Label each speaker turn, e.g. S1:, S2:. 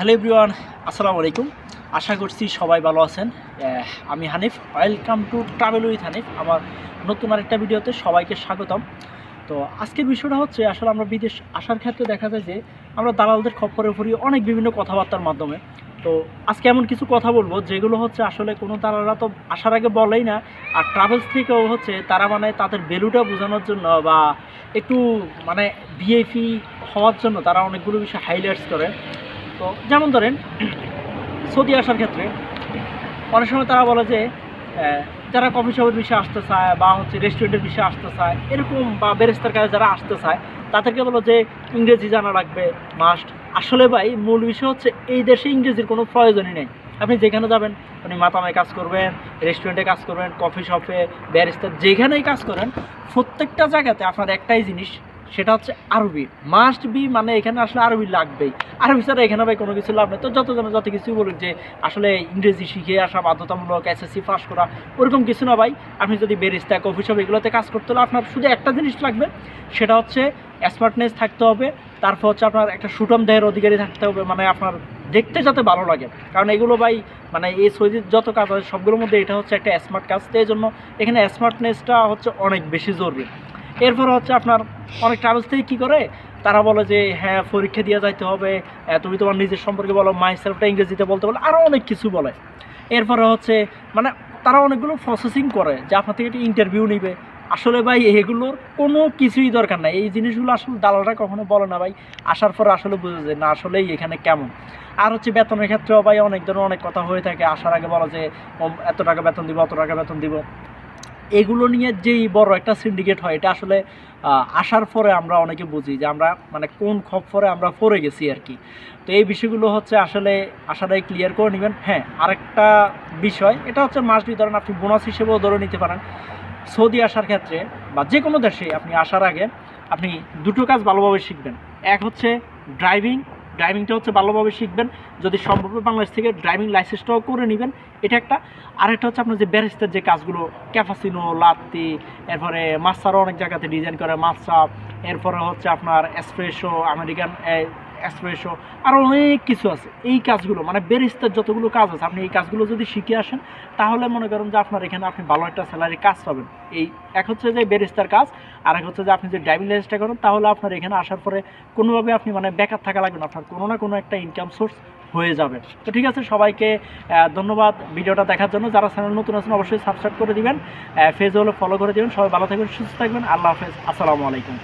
S1: Hello everyone, আসসালামু আলাইকুম। আশা করছি সবাই ভালো আছেন। আমি Hanif. Welcome to travel with Hanif আমার নতুন আরেকটা ভিডিওতে সবাইকে স্বাগতম। তো আজকের বিষয়টা হচ্ছে, আসলে আমরা বিদেশ আসার ক্ষেত্রে দেখা যায় যে, আমরা দালালদের খপ্পরে পড়ি অনেক বিভিন্ন কথাবার্তার মাধ্যমে। তো আজকে এমন কিছু কথা বলব, যেগুলো হচ্ছে আসলে কোনো দালালরা তো আসার আগে বলেই না, আর ট্রাভেলস থেকেও হচ্ছে তারা মানে তাদের ভ্যালুটা বোঝানোর জন্য বা একটু মানে ভিআইপি হওয়ার জন্য তারা অনেকগুলো বিষয় হাইলাইটস করে। তো যেমন ধরেন, সৌদি আসার ক্ষেত্রে অনেক সময় তারা বলে যে যারা কফি শপের বিষয়ে আসতে চায় বা হচ্ছে রেস্টুরেন্টের বিষয়ে আসতে চায়, এরকম বা বেরেস্তার কাছে যারা আসতে চায়, তাদেরকে বলো যে, ইংরেজি জানা লাগবে মাস্ট আসলে ভাই, মূল বিষয় হচ্ছে এই দেশে ইংরেজির কোনো প্রয়োজনই নেই। আপনি যেখানে যাবেন, আপনি মাতামায় কাজ করবেন রেস্টুরেন্টে কাজ করবেন কফি শপে ব্যারিস্টার যেখানেই কাজ করেন, প্রত্যেকটা জায়গাতে আপনার একটাই জিনিস সেটা হচ্ছে আরবি। মাস্ট বি মানে এখানে আসলে আরবি লাগবেই। আরবি ছাড়া এখানে ভাই কোনো কিছু লাভ নেই। তো যতজন যত কিছুই বলুন যে আসলে ইংরেজি শিখে আসা, বাধ্যতামূলক এসএসসি পাস করা, ওরকম কিছু না ভাই। আপনি যদি বেরিস্তা কফি শপ এগুলোতে কাজ করতে হলে আপনার শুধু একটা জিনিস লাগবে, সেটা হচ্ছে স্মার্টনেস থাকতে হবে। তারপর হচ্ছে আপনার একটা সুটম দেহের অধিকারী থাকতে হবে মানে আপনার দেখতে যাতে ভালো লাগে। কারণ এগুলো ভাই মানে এই সৌদির যত কাজ হয় সবগুলোর মধ্যে এটা হচ্ছে একটা স্মার্ট কাজ। তো এই জন্য এখানে স্মার্টনেসটা হচ্ছে অনেক বেশি জরুরি। এরপর হচ্ছে আপনার অনেক ট্রাভেলস থেকে কী করে? তারা বলে যে হ্যাঁ পরীক্ষা দিয়ে যাইতে হবে। তুমি তোমার নিজের সম্পর্কে বলো মাই সেলফটা ইংরেজিতে বলতে বলে। আরও অনেক কিছু বলে। এরপরে হচ্ছে মানে তারা অনেকগুলো প্রসেসিং করে যে আপনার থেকে একটা ইন্টারভিউ নিবে। আসলে ভাই, এগুলোর কোনো কিছুই দরকার নাই। এই জিনিসগুলো আসলে দালালরা কখনো বলে না ভাই। আসার পর আসলে বোঝা যায় না, আসলেই এখানে কেমন? আর হচ্ছে বেতনের ক্ষেত্রেও ভাই অনেক ধরনের অনেক কথা হয়ে থাকে। আসার আগে বলো যে এত টাকা বেতন দিব, অত টাকা বেতন দিব। এগুলো নিয়ে যেই বড় একটা সিন্ডিকেট হয়, এটা আসলে আসার পরে আমরা অনেকে বুঝি যে আমরা মানে কোন খপ্পরে আমরা পড়ে গেছি আর কি। তো এই বিষয়গুলো হচ্ছে আসলে আশাটাই ক্লিয়ার করে নেবেন। হ্যাঁ আরেকটা বিষয়, এটা হচ্ছে মাস ধরেন আপনি বোনাস হিসেবেও ধরে নিতে পারেন। সৌদি আসার ক্ষেত্রে বা যে কোনো দেশে আপনি আসার আগে আপনি দুটো কাজ ভালোভাবে শিখবেন। এক হচ্ছে ড্রাইভিং ড্রাইভিংটা হচ্ছে ভালোভাবে শিখবেন। যদি সম্ভব বাংলাদেশ থেকে ড্রাইভিং লাইসেন্সটাও করে নেবেন। এটা একটা। আর একটা হচ্ছে আপনার যে ব্যারিস্টার যে কাজগুলো ক্যাফাসিনো লাত্তি এরপরে মাছারও অনেক জায়গাতে ডিজাইন করে মাছা এরপরে হচ্ছে আপনার এসপ্রেশো আমেরিকান এসপ্রেশো আরও অনেক কিছু আছে। এই কাজগুলো মানে বেরিস্তার যতগুলো কাজ আছে, আপনি এই কাজগুলো যদি শিখে আসেন, তাহলে মনে করেন যে আপনার এখানে আপনি ভালো একটা স্যালারি কাজ পাবেন। এই এক হচ্ছে যে বেরিস্তার কাজ, আর এক হচ্ছে যে আপনি যে ড্রাইভিং লাইসেন্সটা করেন, তাহলে আপনার এখানে আসার পরে কোনোভাবে আপনি মানে বেকার থাকা লাগবে না, আপনার কোনো না কোনো একটা ইনকাম সোর্স হয়ে যাবে। তো ঠিক আছে, সবাইকে ধন্যবাদ ভিডিওটা দেখার জন্য। যারা চ্যানেল নতুন আছেন, অবশ্যই সাবস্ক্রাইব করে দিবেন। ফেজ হলে ফলো করে দিবেন। সবাই ভালো থাকবেন, সুস্থ থাকবেন। আল্লাহ হাফেজ। আসসালামু আলাইকুম।